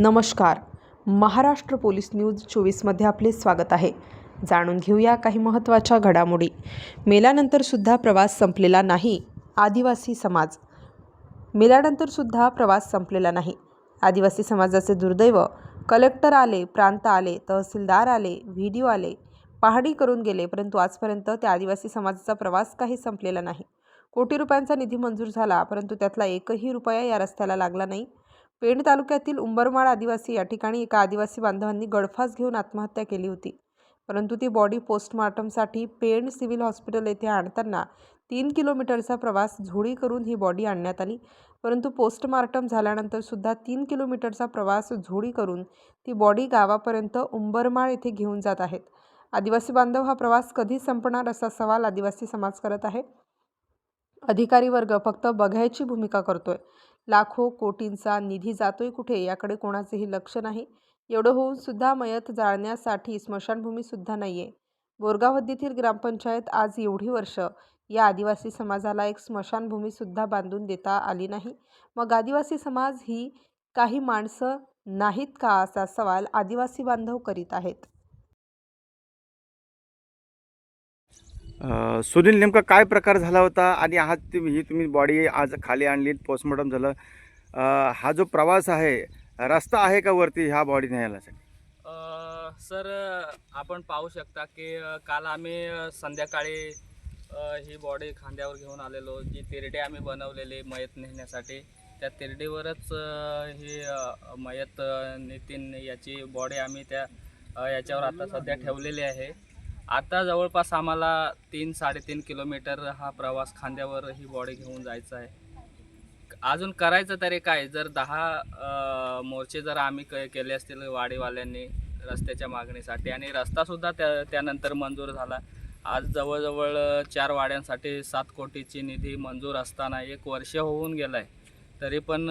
नमस्कार. Maharashtra police news चोवीसमध्ये आपले स्वागत आहे. जाणून घेऊया काही महत्त्वाच्या घडामोडी. मेल्यानंतरसुद्धा प्रवास संपलेला नाही आदिवासी समाज. मेल्यानंतरसुद्धा प्रवास संपलेला नाही. आदिवासी समाजाचे दुर्दैव कलेक्टर आले प्रांत आले तहसीलदार आले व्ही डी ओ आले पाहणी करून गेले परंतु आजपर्यंत त्या आदिवासी समाजाचा प्रवास काही संपलेला नाही. कोटी रुपयांचा निधी मंजूर झाला परंतु त्यातला एकही रुपया या रस्त्याला लागला नाही. पेण तालुक्यातील उंबरमाळ आदिवासी या ठिकाणी एका आदिवासी बांधवांनी गळफास घेऊन आत्महत्या केली होती. परंतु ती बॉडी पोस्टमार्टमसाठी पेण सिव्हिल हॉस्पिटल येथे आणताना तीन किलोमीटरचा प्रवास झोळी करून ही बॉडी आणण्यात आली. परंतु पोस्टमार्टम झाल्यानंतर सुद्धा तीन किलोमीटरचा प्रवास झोळी करून ती बॉडी गावापर्यंत उंबरमाळ येथे घेऊन जात आहेत. आदिवासी बांधव हा प्रवास कधी संपणार असा सवाल आदिवासी समाज करत आहे. अधिकारी वर्ग फक्त बघायची भूमिका करतोय. लाखो कोटींचा निधी जातोय कुठे याकडे कोणाचेही लक्ष नाही. एवढं होऊन सुद्धा मयत जाळण्यासाठी स्मशानभूमीसुद्धा नाही आहे बोरगाव हद्दीतील ग्रामपंचायत आज एवढी वर्ष या आदिवासी समाजाला एक स्मशानभूमीसुद्धा बांधून देता आली नाही. मग आदिवासी समाज ही काही माणसं नाहीत का असा सवाल आदिवासी बांधव करीत आहेत? सुनील नेमका काय प्रकार झाला होता? आणि आज तुम्ही ही तुम्ही बॉडी आज खाली आणली पोस्टमॉर्टम झालं. हा जो प्रवास आहे रस्ता आहे का वरती ह्या बॉडी न्यायला सर आपण पाहू शकता की काल आम्ही संध्याकाळी ही बॉडी खांद्यावर घेऊन आलेलो. जी तिरडे आम्ही बनवलेली मयत नेण्यासाठी त्या तिरडीवरच ही मयत नितीन याची बॉडी आम्ही त्या याच्यावर आता सध्या ठेवलेली आहे. आता जवळपास आम्हाला तीन साडेतीन किलोमीटर हा प्रवास खांद्यावर ही बॉडी घेऊन जायचा आहे. अजून करायचं तरी काय? जर दहा मोर्चे जर आम्ही क केले असतील वाडीवाल्यांनी रस्त्याच्या मागणीसाठी आणि रस्तासुद्धा त्या त्यानंतर मंजूर झाला. आज जवळजवळ चार वाड्यांसाठी सात कोटीची निधी मंजूर असताना एक वर्ष होऊन गेलं आहे तरी पण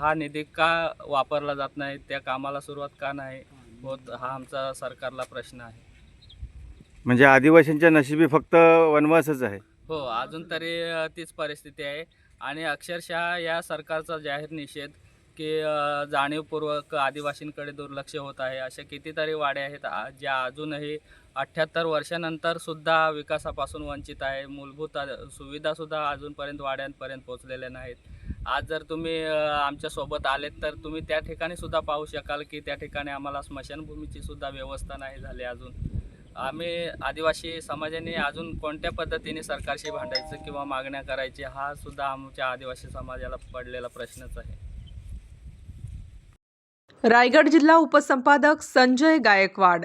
हा निधी का वापरला जात नाही? त्या कामाला सुरुवात का नाही होत? हा आमचा सरकारला प्रश्न आहे. म्हणजे आदिवासींच्या नशिबी फक्त वनवासच आहे. हो अजून तरी अ, तीच परिस्थिती आहे. आणि अक्षरशः या सरकारचा जाहीर निषेध की अ, जाणीवपूर्वक आदिवासींकडे दुर्लक्ष होत आहे अशा कितीतरी वाड्या आहेत आ- ज्या अजूनही अठ्ठ्याहत्तर वर्षानंतर सुद्धा विकासापासून वंचित आहे. मूलभूत सुविधासुद्धा अजूनपर्यंत वाड्यांपर्यंत पोहोचलेल्या नाहीत. आज जर तुम्ही अ, आमच्यासोबत आलेत तर तुम्ही त्या ठिकाणी सुद्धा पाहू शकाल की त्या ठिकाणी आम्हाला स्मशानभूमीची सुद्धा व्यवस्था नाही झाली अजून. आम्ही आदिवासी समाजाने अजून कोणत्या पद्धतीने सरकारशी भांडायचं किंवा मागण्या करायची हा सुद्धा आमच्या आदिवासी समाजाला पडलेला प्रश्नच आहे. रायगड जिल्हा उपसंपादक संजय गायकवाड